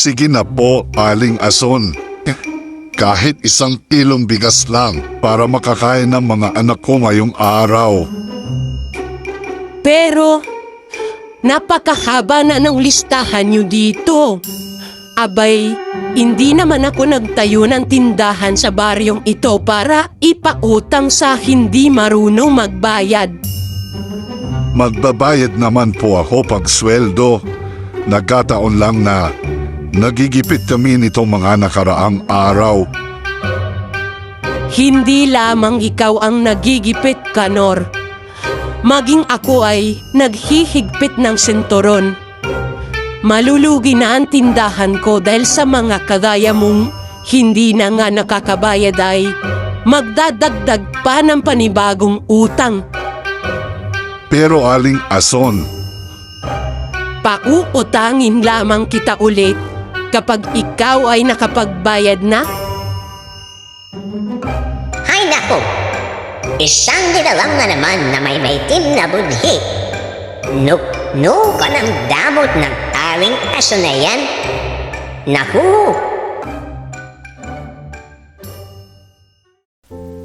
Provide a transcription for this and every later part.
Sige na po, Aling Ason. Kahit isang kilong bigas lang para makakain ng mga anak ko ngayong araw. Pero, napakahaba na ng listahan nyo dito. Abay, hindi naman ako nagtayo ng tindahan sa baryong ito para ipautang sa hindi marunong magbayad. Magbabayad naman po ako pag sweldo. Nagkataon lang na nagigipit kami nitong mga nakaraang araw. Hindi lamang ikaw ang nagigipit, Kanor. Maging ako ay naghihigpit ng senturon. Malulugi na ang tindahan ko dahil sa mga kagaya mong hindi na nga nakakabayad ay magdadagdag pa ng panibagong utang. Pero Aling Ason, Pauutangin lamang kita ulit kapag ikaw ay nakapagbayad na Hay nako! Isang nilalang na naman na may maitim na budhi. Nuk-no ka ng damot ng aling aso na yan. Naku!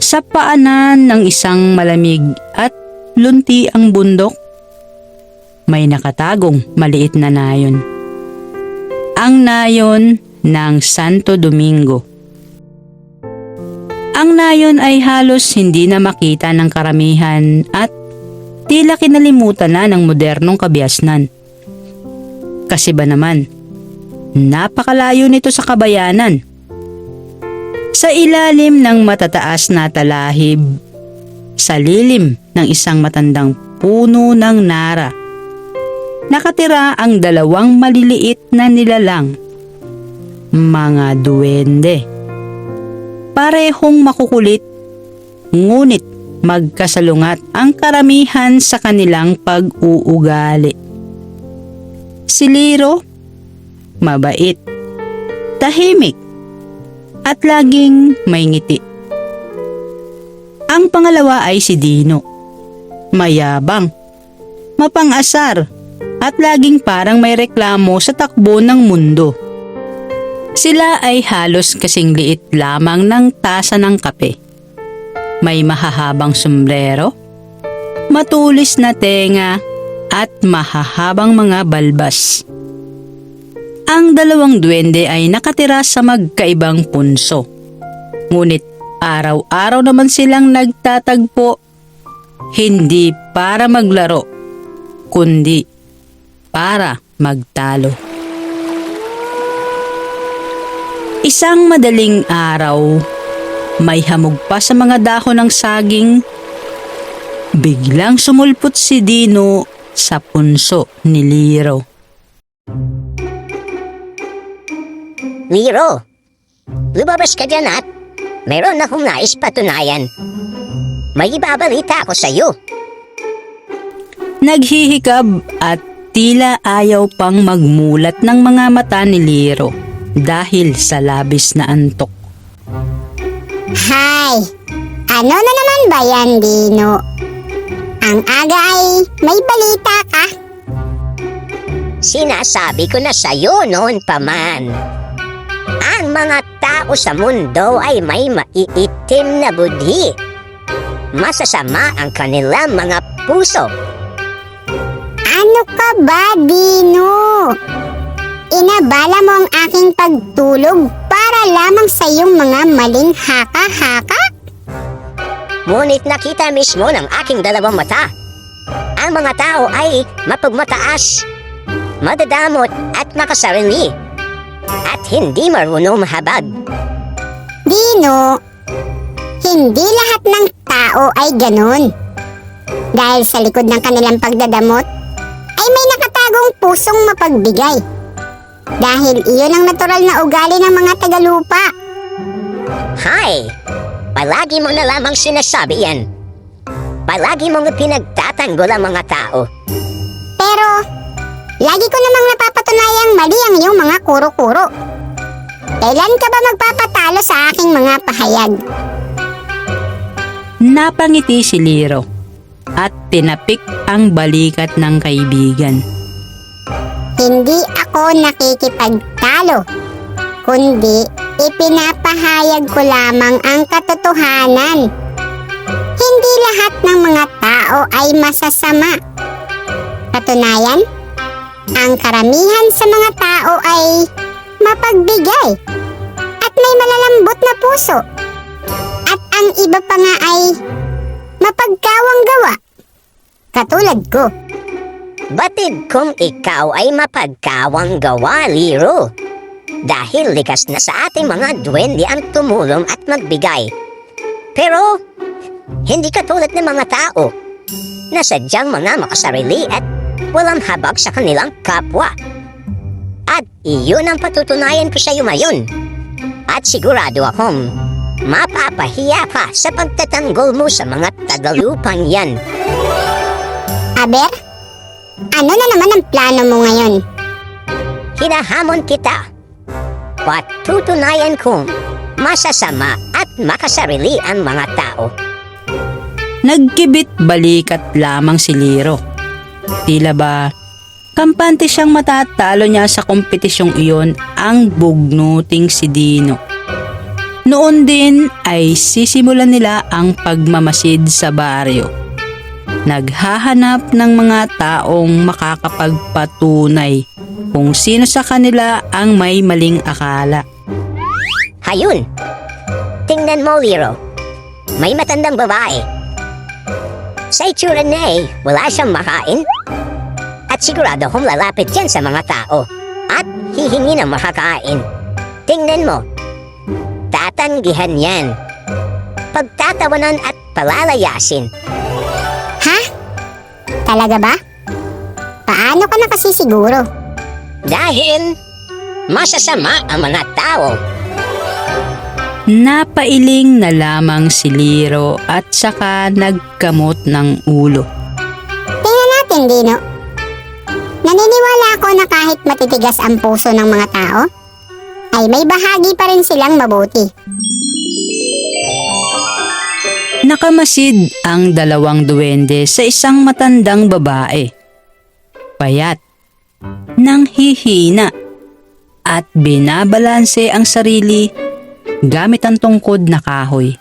Sa paanan ng isang malamig at lunti ang bundok, may nakatagong maliit na nayon. Ang nayon ng Santo Domingo. Ang nayon ay halos hindi na makita ng karamihan at tila kinalimutan na ng modernong kabiasnan. Kasi ba naman, napakalayo nito sa kabayanan. Sa ilalim ng matataas na talahib, sa lilim ng isang matandang puno ng nara, nakatira ang dalawang maliliit na nilalang, mga duwende. Parehong makukulit, ngunit magkasalungat ang karamihan sa kanilang pag-uugali. Si Liro, mabait, tahimik, at laging may ngiti. Ang pangalawa ay si Dino. Mayabang, mapang-asar, at laging parang may reklamo sa takbo ng mundo. Sila ay halos kasing liit lamang ng tasa ng kape. May mahahabang sombrero, matulis na tenga, at mahahabang mga balbas. Ang dalawang duwende ay nakatira sa magkaibang punso. Ngunit araw-araw naman silang nagtatagpo, hindi para maglaro, kundi para magtalo. Isang madaling araw, may hamog pa sa mga dahon ng saging. Biglang sumulpot si Dino sa punso ni Liro. Liro! Lumabas ka dyan at meron akong nais patunayan. May ibabalita ako sa'yo. Naghihikab at tila ayaw pang magmulat ng mga mata ni Liro dahil sa labis na antok. Hay! Ano na naman ba yan, Dino? Ang aga ay may balita ka? Sinasabi ko na sa'yo noon pa man. Ang mga tao sa mundo ay may maiitim na budhi. Masasama ang kanilang mga puso. Ano ka ba, Dino? Inabala mo ang aking pagtulog para lamang sa iyong mga maling haka-haka? Ngunit nakita mismo ng aking dalawang mata. Ang mga tao ay mapagmataas, madadamot at makasarili. At hindi marunong mahabag. Dino, hindi lahat ng tao ay ganun. Dahil sa likod ng kanilang pagdadamot, ay may nakatagong pusong mapagbigay. Dahil iyon ang natural na ugali ng mga tagalupa. Hay! Palagi mo na lamang sinasabi yan. Palagi mong pinagtatanggol ang mga tao. Pero, lagi ko namang napapatunayang mali ang iyong mga kuro-kuro. Kailan ka ba magpapatalo sa aking mga pahayag? Napangiti si Liro at tinapik ang balikat ng kaibigan. Hindi ako nakikipagtalo, kundi ipinapahayag ko lamang ang katotohanan. Hindi lahat ng mga tao ay masasama. Katunayan, ang karamihan sa mga tao ay mapagbigay at may malalambot na puso. At ang iba pa nga ay mapagkawang gawa. Katulad ko. Batid kung ikaw ay mapagkawang gawa, Liro. Dahil likas na sa ating mga duwende ang tumulong at magbigay. Pero, hindi katulad ng mga tao na sadyang mga makasarili at walang habag sa kanilang kapwa. At iyon ang patutunayan ko sa iyo ngayon. At sigurado akong mapapahiya ka sa pagtatanggol mo sa mga tagalupang yan. Aber, ano na naman ang plano mo ngayon? Hinahamon kita. Patutunayan kong masasama at makasarili ang mga tao. Nagkibit balikat lamang si Liro. Tila ba, kampante siyang matatalo niya sa kompetisyong iyon ang bugnuting si Dino. Noon din ay sisimulan nila ang pagmamasid sa baryo. Naghahanap ng mga taong makakapagpatunay kung sino sa kanila ang may maling akala. Hayun! Tingnan mo, Liro. May matandang babae. Sa itsura niya eh, wala siyang makain. At sigurado kung lalapit yan sa mga tao. At hihingi ng makakain. Tingnan mo. Tatanggihan yan. Pagtatawanan at palalayasin. Ha? Talaga ba? Paano ka na kasi siguro? Dahil masasama ang mga tao. Napailing na lamang si Liro at saka nagkamot ng ulo. Tingnan natin, Dino. Naniniwala ako na kahit matitigas ang puso ng mga tao, ay may bahagi pa rin silang mabuti. Nakamasid ang dalawang duwende sa isang matandang babae. Payat, nang hihina, at binabalanse ang sarili gamit ang tungkod na kahoy.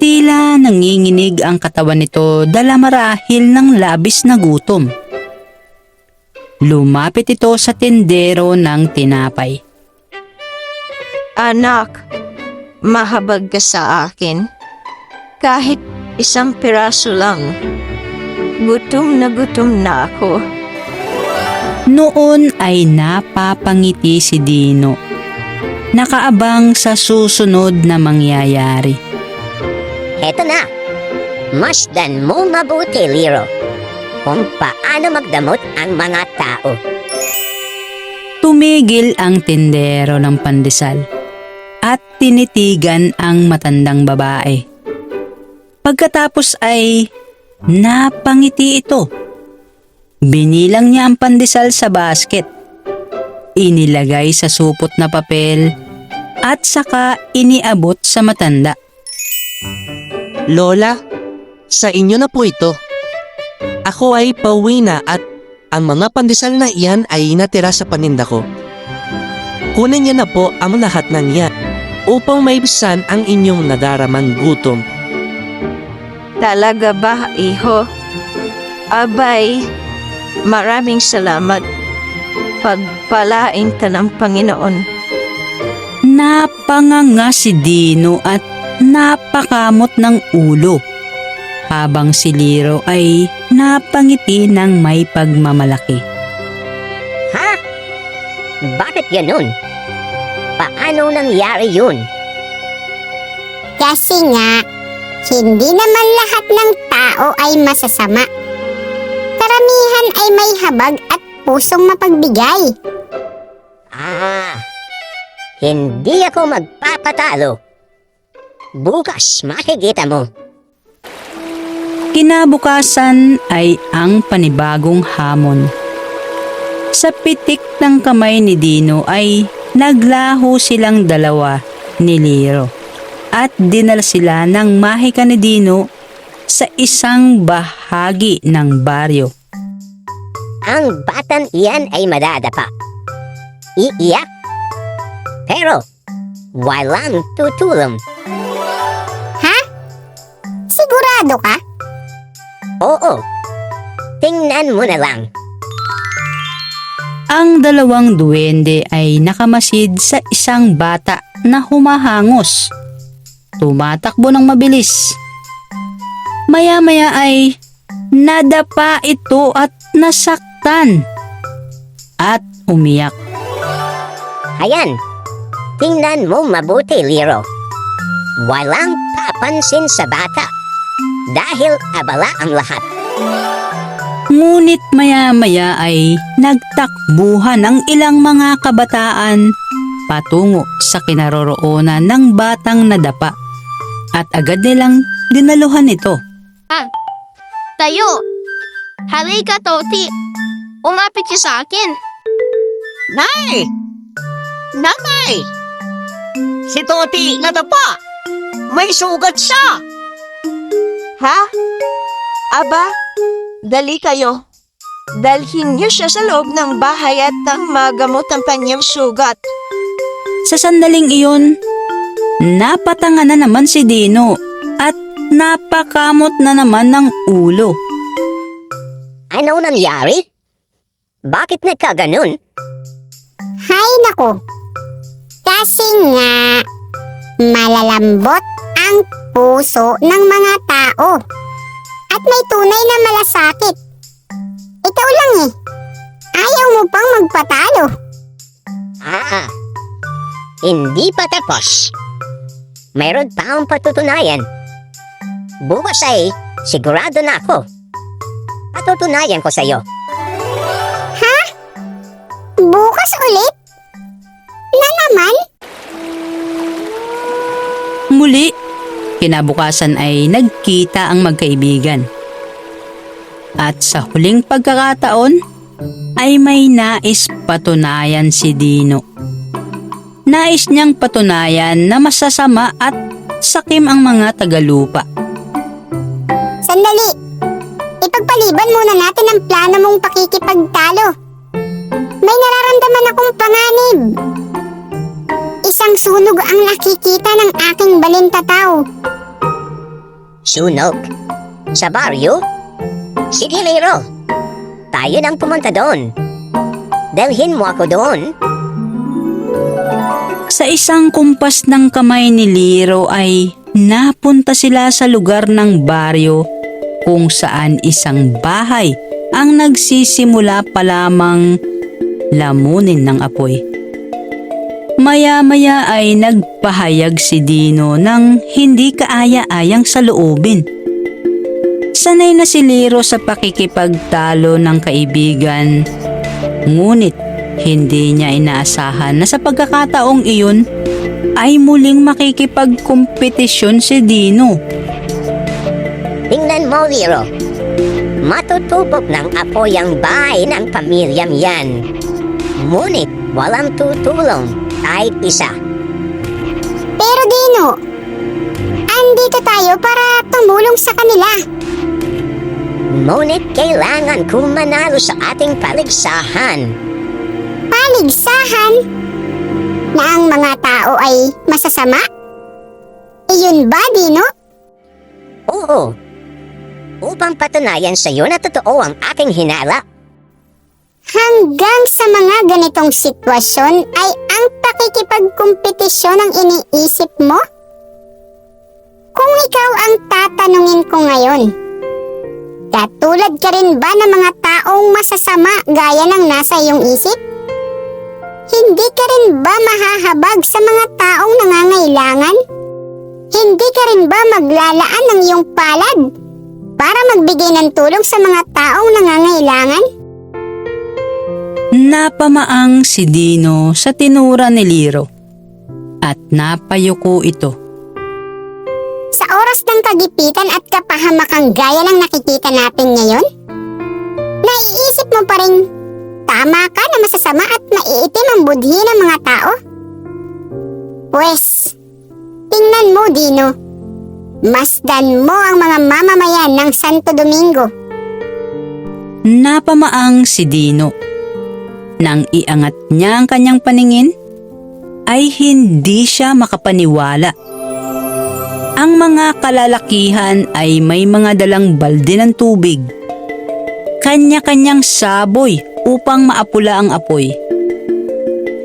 Tila nanginginig ang katawan nito dala marahil ng labis na gutom. Lumapit ito sa tendero ng tinapay. Anak, mahabag ka sa akin. Kahit isang piraso lang. Gutom na gutom na ako. Noon ay napapangiti si Dino. Nakaabang sa susunod na mangyayari. Heto na. Masdan mo mabuti, Liro. Kung paano magdamot ang mga tao. Tumigil ang tindero ng pandesal at tinitigan ang matandang babae. Pagkatapos ay napangiti ito. Binilang niya ang pandesal sa basket. Inilagay sa supot na papel at saka iniabot sa matanda. Lola, sa inyo na po ito. Ako ay pauwi na at ang mga pandesal na iyan ay natira sa paninda ko. Kunin niyo na po ang lahat ng yan upang maibisan ang inyong nadaramang gutom. Talaga ba, iho? Abay, maraming salamat. Pagpalain ka ng Panginoon. Napanganga si Dino at napakamot ng ulo. Habang si Liro ay napangiti ng may pagmamalaki. Ha? Bakit ganun? Paano nangyari yun? Kasi nga, hindi naman lahat ng tao ay masasama. Karamihan ay may habag at pusong mapagbigay. Ah, hindi ako magpapatalo. Bukas makikita mo. Kinabukasan ay ang panibagong hamon. Sa pitik ng kamay ni Dino ay naglaho silang dalawa ni Liro at dinala sila ng mahika ni Dino sa isang bahagi ng baryo. Ang batang iyan ay madadapa. iiyak. Pero, walang tutulong. Ha? Sigurado ka? Oo. Tingnan mo na lang. Ang dalawang duwende ay nakamasid sa isang bata na humahangos. Tumatakbo ng mabilis. Maya-maya ay nadapa ito at nasaktan. At umiyak. Ayan. Tingnan mo mabuti, Liro. Walang papansin sa bata. Dahil abala ang lahat. Ngunit maya-maya ay nagtakbuhan ang ilang mga kabataan patungo sa kinaroroonan ng batang nadapa at agad nilang dinaluhan ito. Tayo! Halika, Toti! Umapit ka sa akin! Nay! Nanay! Si Toti nadapa! May sugat siya! Ha? Aba, dali kayo. Dalhin niyo siya sa loob ng bahay at ang magamot ang kanyang sugat. Sa sandaling iyon, napatanga na naman si Dino at napakamot na naman ng ulo. Ano nangyari? Bakit nagkaganon? Hay nako. Kasi nga, malalambot ang puso ng mga tao. At may tunay na malasakit. Ikaw lang eh. Ayaw mo pang magpatalo. Ah, hindi pa tapos. Mayroon pa akong patutunayan. Bukas ay sigurado na ako. Patutunayan ko sa'yo. Bukas kinabukasan ay nagkita ang magkaibigan. At sa huling pagkakataon, ay may nais patunayan si Dino. Nais niyang patunayan na masasama at sakim ang mga tagalupa. Sandali. Ipagpaliban muna natin ang plano mong pakikipagtalo. May nararamdaman akong panganib. Isang sunog ang nakikita ng aking balintataw. Sunog? Sa baryo? Sige, Lero. Tayo nang pumunta doon. Dalhin mo ako doon. Sa isang kumpas ng kamay ni Liro ay napunta sila sa lugar ng baryo kung saan isang bahay ang nagsisimula pa lamang lamunin ng apoy. Maya-maya ay nagpahayag si Dino ng hindi kaaya-ayang sa loobin. Sanay na si Liro sa pakikipagtalo ng kaibigan. Ngunit hindi niya inaasahan na sa pagkakataong iyon ay muling makikipagkompetisyon si Dino. Tingnan mo, Lero. Matutubog ng apoy ang bahay ng pamilyang yan. Ngunit walang tutulong kahit isa. Pero Dino, andito tayo para tumulong sa kanila. Ngunit kailangan kong manalo sa ating paligsahan. Paligsahan na ang mga tao ay masasama? Iyon ba, Dino? Oo. Upang patunayan sa iyo na totoo ang aking hinala. Hanggang sa mga ganitong sitwasyon ay pakikipagkompetisyon ang iniisip mo? Kung ikaw ang tatanungin ko ngayon, katulad ka rin ba ng mga taong masasama gaya ng nasa iyong isip? Hindi ka rin ba mahahabag sa mga taong nangangailangan? Hindi ka rin ba maglalaan ng iyong palad para magbigay ng tulong sa mga taong nangangailangan? Napamaang si Dino sa tinura ni Liro at napayuko ito. Sa oras ng kagipitan at kapahamakang gaya ng nakikita natin ngayon? Naiisip mo pa rin, tama ka na masasama at maiitim ang budhi ng mga tao? Pwes, tingnan mo Dino. Masdan mo ang mga mamamayan ng Santo Domingo. Napamaang si Dino. Nang iangat niya ang kanyang paningin, ay hindi siya makapaniwala. Ang mga kalalakihan ay may mga dalang balde ng tubig. Kanya-kanyang saboy upang maapula ang apoy.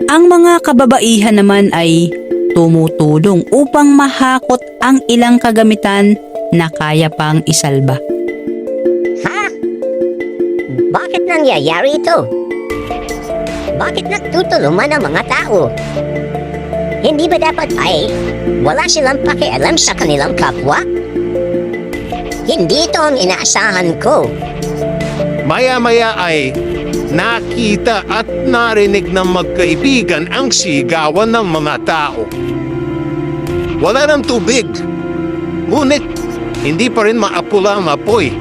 Ang mga kababaihan naman ay tumutulong upang mahakot ang ilang kagamitan na kaya pang isalba. Ha? Bakit nangyayari ito? Bakit nagtutulungan ang mga tao? Hindi ba dapat ay wala silang pakialam sa kanilang kapwa? Hindi ito ang inaasahan ko. Maya-maya ay nakita at narinig ng magkaibigan ang sigawan ng mga tao. Wala ng tubig. Ngunit, hindi pa rin maapula ang apoy.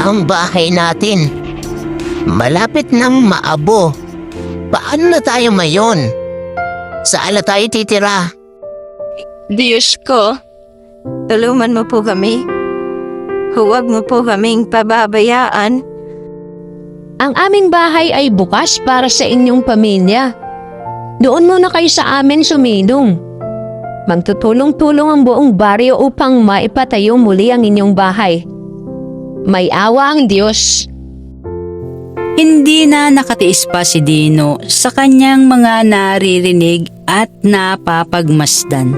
ang bahay natin. Malapit nang maabo. Paano na tayo ngayon? Saan na tayo titira? Diyos ko, tulungan mo po kami. Huwag mo po kaming pababayaan. Ang aming bahay ay bukas para sa inyong pamilya. Doon muna kayo sa amin sumilong. Magtutulong-tulong ang buong baryo upang maipatayo muli ang inyong bahay. May awa ang Diyos. Hindi na nakatiis pa si Dino sa kanyang mga naririnig at napapagmasdan.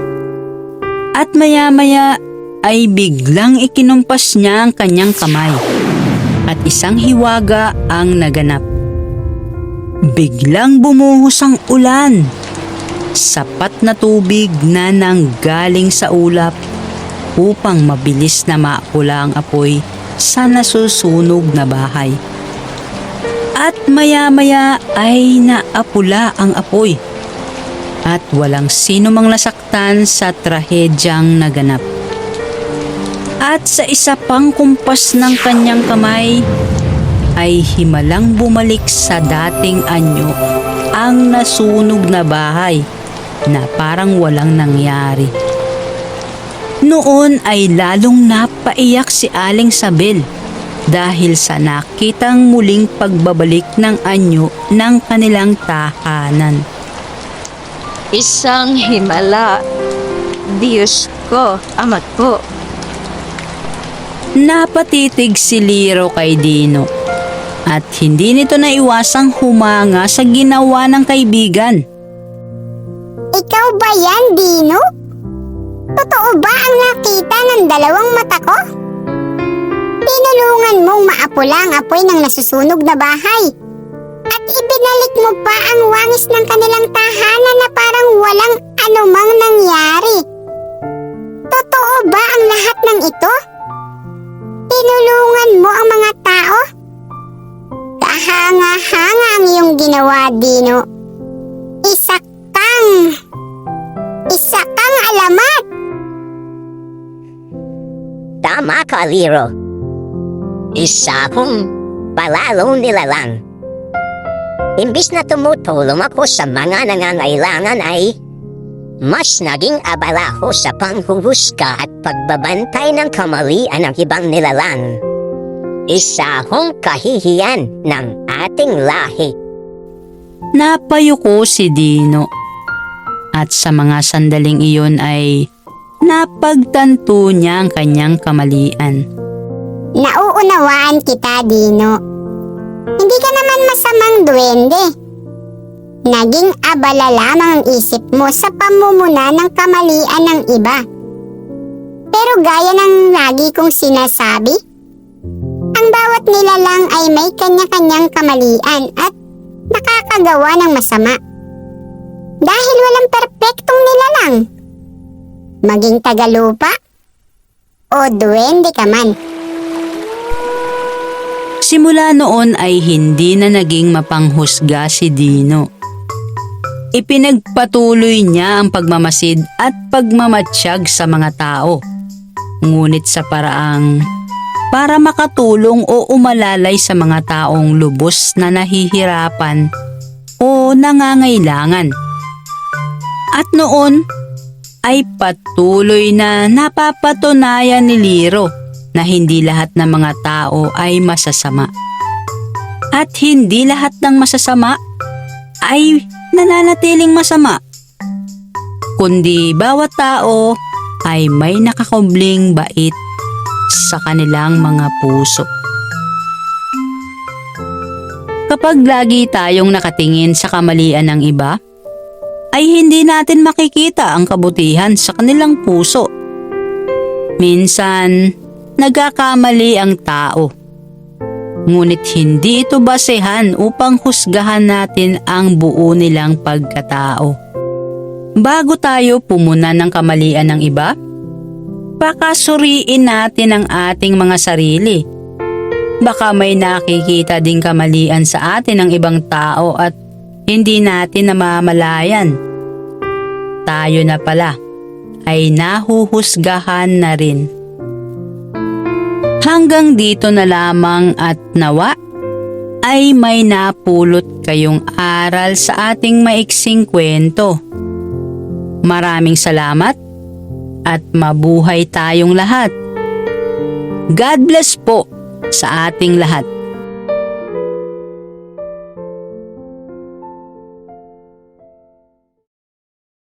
At maya-maya ay biglang ikinumpas niya ang kanyang kamay at isang hiwaga ang naganap. Biglang bumuhos ang ulan. Sapat na tubig na nanggaling sa ulap upang mabilis na maapula ang apoy sa nasusunog na bahay. At maya-maya ay naapula ang apoy. At walang sino mang nasaktan sa trahedyang naganap. At sa isa pang kumpas ng kanyang kamay, ay himalang bumalik sa dating anyo ang nasunog na bahay na parang walang nangyari. Noon ay lalong napaiyak si Aling Sabel dahil sa nakitang muling pagbabalik ng anyo ng kanilang tahanan. Isang himala. Diyos ko, amat po. Napatitig si Liro kay Dino at hindi nito naiwasang humanga sa ginawa ng kaibigan. Ikaw ba yan, Dino? Totoo ba ang nakita ng dalawang mata ko? Tinulungan mong maapula ang apoy ng nasusunog na bahay. At ibinalik mo pa ang wangis ng kanilang tahanan na parang walang anumang nangyari. Totoo ba ang lahat ng ito? Tinulungan mo ang mga tao? Kahanga-hanga ang iyong ginawa, Dino. Isa kang... Isa kang alamat! Tama ka, Liro. Isa akong palalong nilalang. Imbis na tumutulong ako sa mga nangangailangan ay mas naging abala ko sa panghuhusga at pagbabantay ng kamalian ng ibang nilalang. Isa akong kahihiyan ng ating lahi. Napayuko si Dino. At sa mga sandaling iyon ay napagtanto niya ang kanyang kamalian. Nauunawaan kita, Dino. Hindi ka naman masamang duwende. Naging abala lamang ang isip mo sa pamumuna ng kamalian ng iba. Pero gaya ng lagi kong sinasabi, ang bawat nilalang ay may kanya-kanyang kamalian at nakakagawa ng masama. Dahil walang perpektong nilalang. Maging tagalupa o duwende ka man. Simula noon ay hindi na naging mapanghusga si Dino. Ipinagpatuloy niya ang pagmamasid at pagmamatsyag sa mga tao. Ngunit sa paraang para makatulong o umalalay sa mga taong lubos na nahihirapan o nangangailangan. At noon ay patuloy na napapatunayan ni Liro na hindi lahat ng mga tao ay masasama. At hindi lahat ng masasama ay nananatiling masama. Kundi bawat tao ay may nakakubling bait sa kanilang mga puso. Kapag lagi tayong nakatingin sa kamalian ng iba, ay hindi natin makikita ang kabutihan sa kanilang puso. Minsan, nagkakamali ang tao. Ngunit hindi ito basehan upang husgahan natin ang buo nilang pagkatao. Bago tayo pumunan ng kamalian ng iba, baka suriin natin ang ating mga sarili. Baka may nakikita ding kamalian sa atin ng ibang tao at hindi natin namamalayan. Tayo na pala ay nahuhusgahan na rin. Hanggang dito na lamang at nawa ay may napulot kayong aral sa ating maiksing kwento. Maraming salamat at mabuhay tayong lahat. God bless po sa ating lahat.